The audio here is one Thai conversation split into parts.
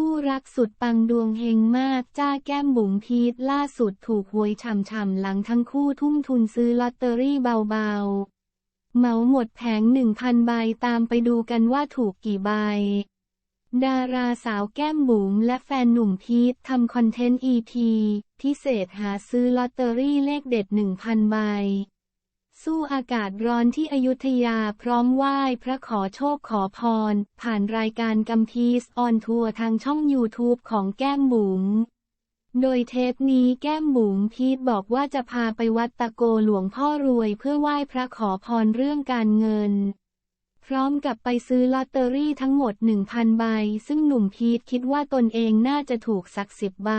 คู่รักสุดปังดวงเฮงมาก จ้าแก้มบุ๋มพีทล่าสุดถูกหวยฉ่ำๆหลังทั้งคู่ทุ่มทุนซื้อลอตเตอรี่เบาๆ เหมาหมดแผงหนึ่งพันใบตามไปดูกันว่าถูกกี่ใบ ดาราสาวแก้มบุ๋มและแฟนหนุ่มพีททำคอนเทนต์ EP พิเศษหาซื้อลอตเตอรี่เลขเด็ด 1,000 ใบ สู้อากาศร้อนที่อยุธยาพร้อมไหว้พระขอโชคขอพร ผ่านรายการกัมพีสออนทัวร์ทางช่อง YouTube ของแก้มบุ๋มโดยเทปนี้แก้มบุ๋มพีทบอกว่าจะพาไปวัดตะโกหลวงพ่อรวยเพื่อไหว้พระขอพรเรื่องการเงิน พร้อมกับไปซื้อลอตเตอรี่ทั้งหมด 1,000 ใบ ซึ่งหนุ่มพีทคิดว่าตนเองน่าจะถูกสักสิบใบ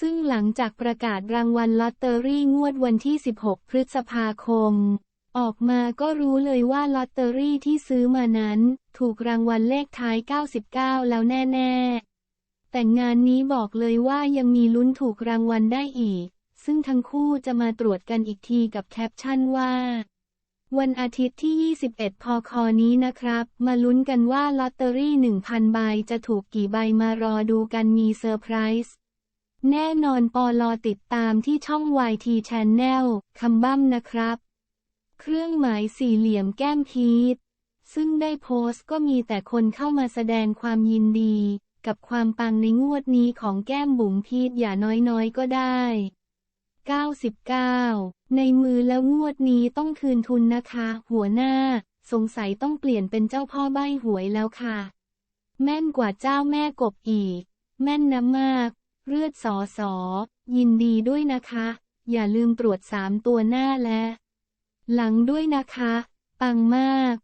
ซึ่งหลังจากประกาศรางวัลลอตเตอรี่งวดวันที่ 16 พฤษภาคม ออกมาก็รู้เลยว่าลอตเตอรี่ที่ซื้อมานั้น ถูกรางวัลเลขท้าย 99 แล้วแน่ๆ แต่งานนี้บอกเลยว่ายังมีลุ้นถูกรางวัลได้อีก ซึ่งทั้งคู่จะมาตรวจกันอีกทีกับแคปชั่นว่า วันอาทิตย์ที่ 21 พคนี้นะครับ มาลุ้นกันว่าลอตเตอรี่ 1,000 ใบจะถูกกี่ใบมารอดูกันมีเซอร์ไพรส์ แน่นอนปอลอติดตามที่ช่อง YT Channel คำบ้ำนะครับ เครื่องหมายสี่เหลี่ยมแก้มพีทซึ่งได้โพสต์ก็มีแต่คนเข้ามาแสดงความยินดี กับความปังในงวดนี้ของแก้มบุ๋มพีทอย่าน้อยๆก็ได้ 99 ในมือแล้วงวดนี้ต้องคืนทุนนะคะ หัวหน้า สงสัยต้องเปลี่ยนเป็นเจ้าพ่อใบหวยแล้วค่ะ แม่นกว่าเจ้าแม่กบอีก แม่นน้ำมาก เลือดสอสอยินดีด้วยนะคะ อย่าลืมตรวจสามตัวหน้าและ หลังด้วยนะคะ ปังมาก